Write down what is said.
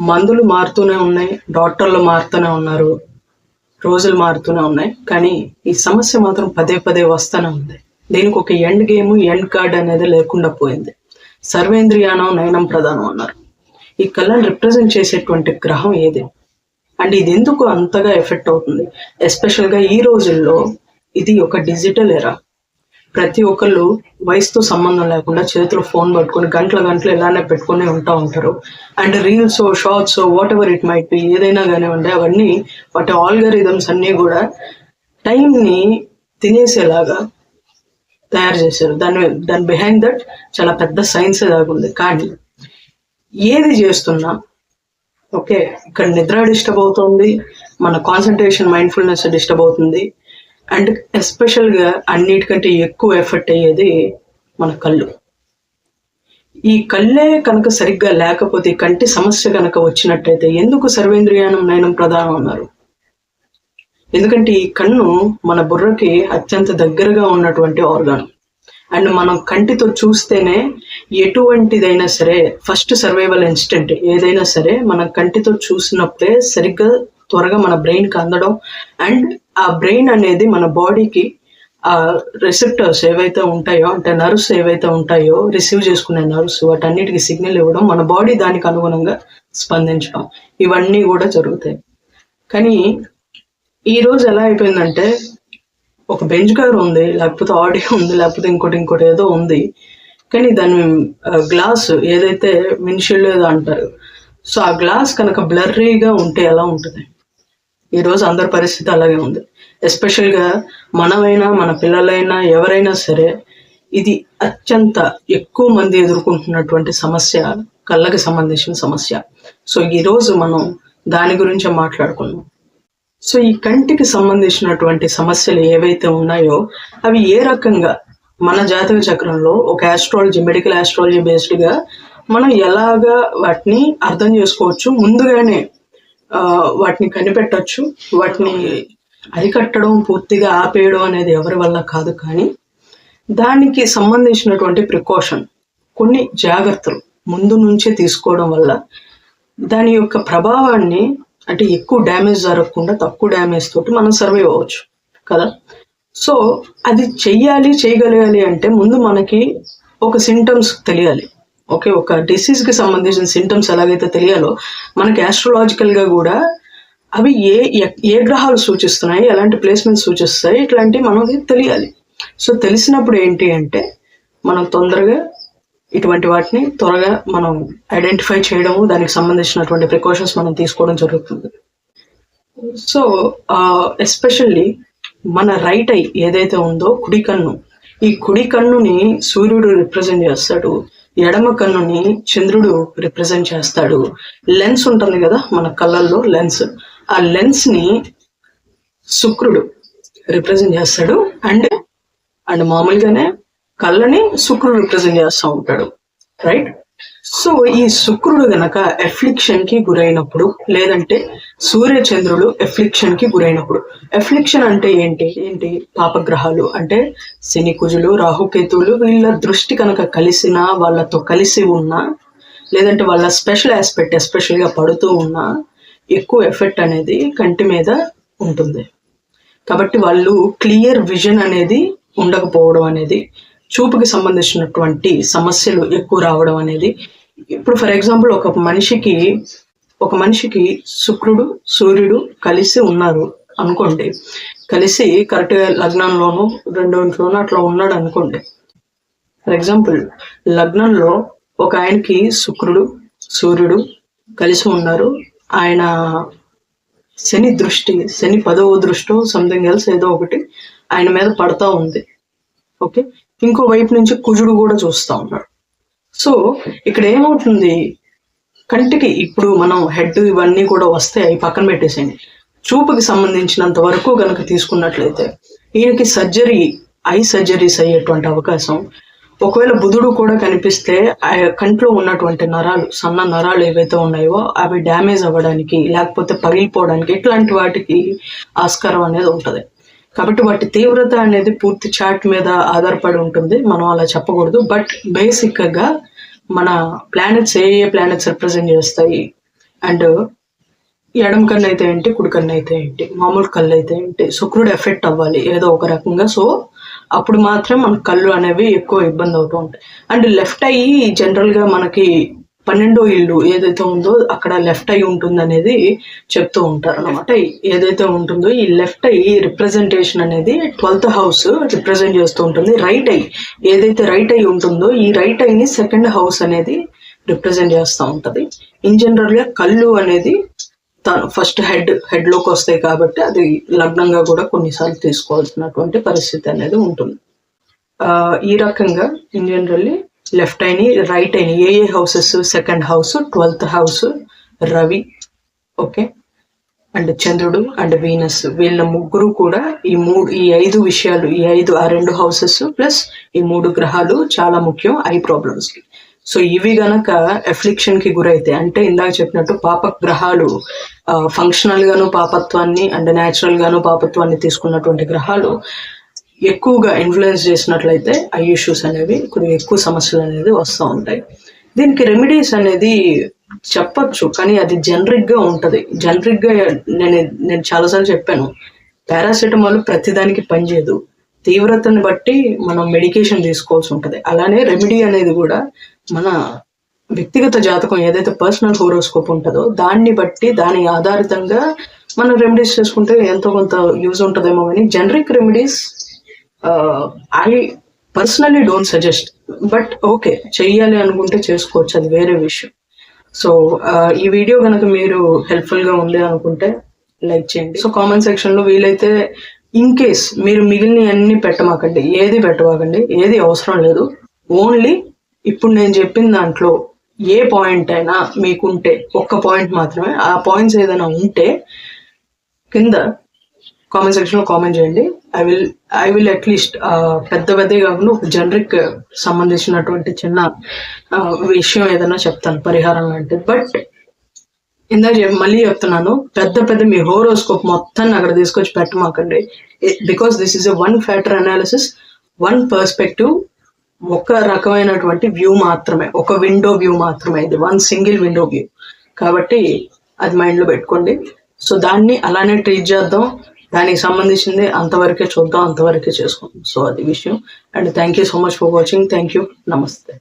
మందులు మారుతూనే ఉన్నాయి డాక్టర్లు మారుతూనే ఉన్నారు రోజులు మారుతూనే ఉన్నాయి కానీ ఈ సమస్య మాత్రం పదే పదే వస్తూనే ఉంది. దీనికి ఒక ఎండ్ గేమ్ ఎండ్ కార్డ్ అనేది లేకుండా పోయింది. సర్వేంద్రియానం నయనం ప్రధానం అన్నారు. ఈ కళ్ళని రిప్రజెంట్ చేసేటువంటి గ్రహం ఏది? అండ్ ఇది ఎందుకు అంతగా ఎఫెక్ట్ అవుతుంది? ఎస్పెషల్గా ఈ రోజుల్లో ఇది ఒక డిజిటల్ ఎరా. ప్రతి ఒక్కళ్ళు వయసుతో సంబంధం లేకుండా చేతిలో ఫోన్ పట్టుకొని గంటల గంటలు ఇలానే పెట్టుకొని ఉంటా ఉంటారు. And reels shorts whatever it might be ఏదైనా కానివ్వండి అవన్నీ వాటి ఆల్గరిథమ్స్ అన్నీ కూడా టైంని తినేసేలాగా తయారు చేశారు. దాని దాని బిహైండ్ దట్ చాలా పెద్ద సైన్స్ దాగుంది. కానీ ఏది చేస్తున్నా ఓకే ఇక్కడ నిద్ర డిస్టర్బ్ అవుతుంది మన కాన్సన్ట్రేషన్ మైండ్ఫుల్నెస్ డిస్టర్బ్ అవుతుంది. అండ్ ఎస్పెషల్గా అన్నిటికంటే ఎక్కువ ఎఫెక్ట్ అయ్యేది మన కళ్ళు. ఈ కళ్ళే కనుక సరిగ్గా లేకపోతే కంటి సమస్య కనుక వచ్చినట్టయితే ఎందుకు సర్వేంద్రియానం నయనం ప్రధానం అన్నారు? ఎందుకంటే ఈ కన్ను మన బుర్రకి అత్యంత దగ్గరగా ఉన్నటువంటి ఆర్గాన్ అండ్ మనం కంటితో చూస్తేనే ఎటువంటిదైనా సరే ఫస్ట్ సర్వైవల్ ఇన్స్టెంట్ ఏదైనా సరే మనం కంటితో చూసినప్పుడే సరిగ్గా త్వరగా మన బ్రెయిన్కి అందడం అండ్ ఆ బ్రెయిన్ అనేది మన బాడీకి ఆ రిసెప్టర్స్ ఏవైతే ఉంటాయో అంటే నర్వ్స్ ఏవైతే ఉంటాయో రిసీవ్ చేసుకునే నర్వ్స్ వాటన్నిటికి సిగ్నల్ ఇవ్వడం మన బాడీ దానికి అనుగుణంగా స్పందించడం. ఇవన్నీ కూడా జరుగుతాయి. కానీ ఈ రోజు ఎలా అయిపోయిందంటే ఒక బెంచ్ కవర్ ఉంది లేకపోతే ఆడియో ఉంది లేకపోతే ఇంకోటి ఇంకోటి ఏదో ఉంది. కానీ దాని గ్లాస్ ఏదైతే విన్షీల్డ్ ఏదో అంటారు సో ఆ గ్లాస్ కనుక బ్లర్రీగా ఉంటే ఎలా ఉంటుంది? ఈ రోజు అందరి పరిస్థితి అలాగే ఉంది. ఎస్పెషల్గా మనమైనా మన పిల్లలైనా ఎవరైనా సరే ఇది అత్యంత ఎక్కువ మంది ఎదుర్కొంటున్నటువంటి సమస్య కళ్ళకి సంబంధించిన సమస్య. సో ఈరోజు మనం దాని గురించే మాట్లాడుకున్నాం సో ఈ కంటికి సంబంధించినటువంటి సమస్యలు ఏవైతే ఉన్నాయో అవి ఏ రకంగా మన జాతక చక్రంలో ఒక ఆస్ట్రాలజీ మెడికల్ ఆస్ట్రాలజీ బేస్డ్గా మనం ఎలాగా వాటిని అర్థం చేసుకోవచ్చు? ముందుగానే వాటిని కనిపెట్టచ్చు. వాటిని అరికట్టడం పూర్తిగా ఆపేయడం అనేది ఎవరి వల్ల కాదు కానీ దానికి సంబంధించినటువంటి ప్రికాషన్ కొన్ని జాగ్రత్తలు ముందు నుంచే తీసుకోవడం వల్ల దాని యొక్క ప్రభావాన్ని అంటే ఎక్కువ డ్యామేజ్ జరగకుండా తక్కువ డ్యామేజ్ తోటి మనం సర్వైవ్ అవ్వచ్చు కదా? సో అది చెయ్యాలి చేయగలగాలి అంటే ముందు మనకి ఒక సింటమ్స్ తెలియాలి. ఓకే ఒక డిసీజ్కి కి సంబంధించిన సింటమ్స్ ఎలాగైతే తెలియాలో మనకి యాస్ట్రలాజికల్గా గా కూడా అవి ఏ ఏ గ్రహాలు సూచిస్తున్నాయి ఎలాంటి ప్లేస్మెంట్స్ సూచిస్తాయి ఇట్లాంటివి మనకి తెలియాలి. సో తెలిసినప్పుడు ఏంటి అంటే మనం తొందరగా ఇటువంటి వాటిని త్వరగా మనం ఐడెంటిఫై చేయడము దానికి సంబంధించినటువంటి ప్రికాషన్స్ మనం తీసుకోవడం జరుగుతుంది. సో ఎస్పెషల్లీ మన రైట్ ఐ ఏదైతే ఉందో కుడి కన్ను ఈ కుడి కన్నుని సూర్యుడు రిప్రజెంట్ చేస్తాడు. ఎడమ కన్నుని చంద్రుడు రిప్రజెంట్ చేస్తాడు. లెన్స్ ఉంటుంది కదా మన కళ్ళల్లో లెన్స్ ఆ లెన్స్ని శుక్రుడు రిప్రజెంట్ చేస్తాడు అండ్ అండ్ మామూలుగానే కళ్ళని శుక్రుడు రిప్రజెంట్ చేస్తూ ఉంటాడు. రైట్ సో ఈ శుక్రుడు గనక ఎఫ్లిక్షన్కి గురైనప్పుడు లేదంటే సూర్య చంద్రుడు ఎఫ్లిక్షన్కి గురైనప్పుడు ఎఫ్లిక్షన్ అంటే ఏంటి? ఏంటి? పాపగ్రహాలు అంటే శని కుజులు రాహుకేతువులు వీళ్ళ దృష్టి కనుక కలిసినా వాళ్ళతో కలిసి ఉన్నా లేదంటే వాళ్ళ స్పెషల్ ఆస్పెక్ట్ ఎస్పెషల్గా పడుతూ ఉన్నా ఎక్కువ ఎఫెక్ట్ అనేది కంటి మీద ఉంటుంది. కాబట్టి వాళ్ళు క్లియర్ విజన్ అనేది ఉండకపోవడం అనేది చూపుకి సంబంధించినటువంటి సమస్యలు ఎక్కువ రావడం అనేది. ఇప్పుడు ఫర్ ఎగ్జాంపుల్ ఒక మనిషికి ఒక మనిషికి శుక్రుడు సూర్యుడు కలిసి ఉన్నారు అనుకోండి. కలిసి కరెక్ట్గా లగ్నంలోనూ రెండో ఇంట్లోనూ అట్లా ఉన్నాడు అనుకోండి. ఫర్ ఎగ్జాంపుల్ లగ్నంలో ఒక ఆయనకి శుక్రుడు సూర్యుడు కలిసి ఉన్నారు. ఆయన శని దృష్టి శని పదవ దృష్టో సంథింగ్ ఎల్స్ ఏదో ఒకటి ఆయన మీద పడతా ఉంది. ఓకే ఇంకో వైపు నుంచి కుజుడు కూడా చూస్తా ఉన్నాడు. సో ఇక్కడ ఏమవుతుంది? కంటికి ఇప్పుడు మనం హెడ్ ఇవన్నీ కూడా వస్తే అవి పక్కన పెట్టేసేయండి. చూపుకి సంబంధించినంత వరకు కనుక తీసుకున్నట్లయితే ఈయనకి సర్జరీ ఐ సర్జరీస్ అయ్యేటువంటి అవకాశం. ఒకవేళ బుధుడు కూడా కనిపిస్తే ఆ కంట్లో ఉన్నటువంటి నరాలు సన్న నరాలు ఏవైతే ఉన్నాయో అవి డ్యామేజ్ అవ్వడానికి లేకపోతే పగిలిపోవడానికి ఇట్లాంటి వాటికి ఆస్కారం అనేది ఉంటుంది. కాబట్టి వాటి తీవ్రత అనేది పూర్తి చాట్ మీద ఆధారపడి ఉంటుంది. మనం అలా చెప్పకూడదు. బట్ బేసిక్గా మన ప్లానెట్స్ ఏ ఏ ప్లానెట్స్ రిప్రజెంట్ చేస్తాయి? అండ్ ఎడం కన్ను అయితే ఏంటి? కుడి కన్ను అయితే ఏంటి? మామూలు కళ్ళు అయితే ఏంటి? శుక్రుడు ఎఫెక్ట్ అవ్వాలి. ఏదో ఒక రకంగా. సో అప్పుడు మాత్రం మన కళ్ళు అనేవి ఎక్కువ ఇబ్బంది అవుతూ ఉంటాయి. అండ్ లెఫ్ట్ అయ్యి జనరల్గా మనకి పన్నెండో ఇల్లు ఏదైతే ఉందో అక్కడ లెఫ్ట్ అయి ఉంటుంది అనేది చెప్తూ ఉంటారు అనమాట ఏదైతే ఉంటుందో ఈ లెఫ్ట్ అయ్యి రిప్రజెంటేషన్ అనేది ట్వెల్త్ హౌస్ రిప్రజెంట్ చేస్తూ ఉంటుంది. రైట్ అయ్యి ఏదైతే రైట్ అయి ఉంటుందో ఈ రైట్ అయ్యిని సెకండ్ హౌస్ అనేది రిప్రజెంట్ చేస్తూ ఉంటది. ఇన్ జనరల్గా కళ్ళు అనేది తను ఫస్ట్ హెడ్ హెడ్లోకి వస్తాయి కాబట్టి అది లగ్నంగా కూడా కొన్నిసార్లు తీసుకోవాల్సినటువంటి పరిస్థితి అనేది ఉంటుంది. ఆ, ఈ రకంగా ఇన్ జనరల్లీ లెఫ్ట్ అయినాయి రైట్ అయినాయి. ఏ ఏ houses second house twelfth house Ravi okay and చంద్రుడు అండ్ వీనస్. వీళ్ళ ముగ్గురు కూడా ఈ మూడు ఈ ఐదు విషయాలు ఈ ఐదు ఆ రెండు హౌసెస్ ప్లస్ ఈ మూడు గ్రహాలు చాలా ముఖ్యం ఐ ప్రాబ్లమ్స్కి సో ఇవి గనక ఎఫ్లిక్షన్కి గురైతే అంటే ఇందాక చెప్పినట్టు పాప గ్రహాలు ఫంక్షనల్ గాను పాపత్వాన్ని అండ్ న్యాచురల్గాను పాపత్వాన్ని తీసుకున్నటువంటి గ్రహాలు ఎక్కువగా ఇన్ఫ్లుయెన్స్ చేసినట్లయితే ఐ ఇష్యూస్ అనేవి కొన్ని ఎక్కువ సమస్యలు అనేది వస్తూ ఉంటాయి. దీనికి రెమెడీస్ అనేది చెప్పచ్చు కానీ అది జనరిక్గా జనరిక్గా నేను నేను చాలాసార్లు చెప్పాను. పారాసిటమాల్ ప్రతిదానికి పనిచేయదు. తీవ్రతను బట్టి మనం మెడికేషన్ తీసుకోవాల్సి ఉంటుంది. అలానే రెమెడీ అనేది కూడా మన వ్యక్తిగత జాతకం ఏదైతే పర్సనల్ హోరోస్కోప్ ఉంటుందో దాన్ని బట్టి దాని ఆధారితంగా మనం రెమెడీస్ చేసుకుంటే ఎంతో కొంత యూజ్ ఉంటుందేమో కానీ generic remedies I personally don't suggest but okay చెయ్యాలి అనుకుంటే చేసుకోవచ్చు అది వేరే విషయం. సో ఈ వీడియో కనుక మీరు హెల్ప్ఫుల్గా ఉంది అనుకుంటే లైక్ చేయండి. సో కామెంట్ సెక్షన్లో వీలైతే ఇన్ కేస్ మీరు మిగిలిన అన్ని పెట్టమాకండి ఏది పెట్టమాకండి ఏది అవసరం లేదు. ఓన్లీ ఇప్పుడు నేను చెప్పిన దాంట్లో ఏ పాయింట్ అయినా మీకుంటే ఒక్క పాయింట్ మాత్రమే ఆ పాయింట్స్ ఏదైనా ఉంటే కింద కామెంట్ సెక్షన్లో కామెంట్ చేయండి. I will I will at least పెద్ద పెద్దవి కాకుండా ఒక జనరిక్ సంబంధించినటువంటి చిన్న ఆ, విషయం ఏదైనా చెప్తాను పరిహారం లాంటిది. బట్ ఇందాక మళ్ళీ చెప్తున్నాను పెద్ద పెద్ద మీ హోరోస్కోప్ మొత్తాన్ని అక్కడ తీసుకొచ్చి పెట్టమాకండి. Because this is a one factor analysis one perspective ఒక రకమైనటువంటి వ్యూ మాత్రమే ఒక విండో వ్యూ మాత్రమే. ఇది వన్ సింగిల్ విండో వ్యూ కాబట్టి అది మైండ్లో పెట్టుకోండి. సో దాన్ని అలానే ట్రీట్ చేద్దాం. దానికి సంబంధించింది అంతవరకే చూద్దాం అంతవరకే చేసుకుందాం. సో అది విషయం. And thank you so much for watching. Thank you నమస్తే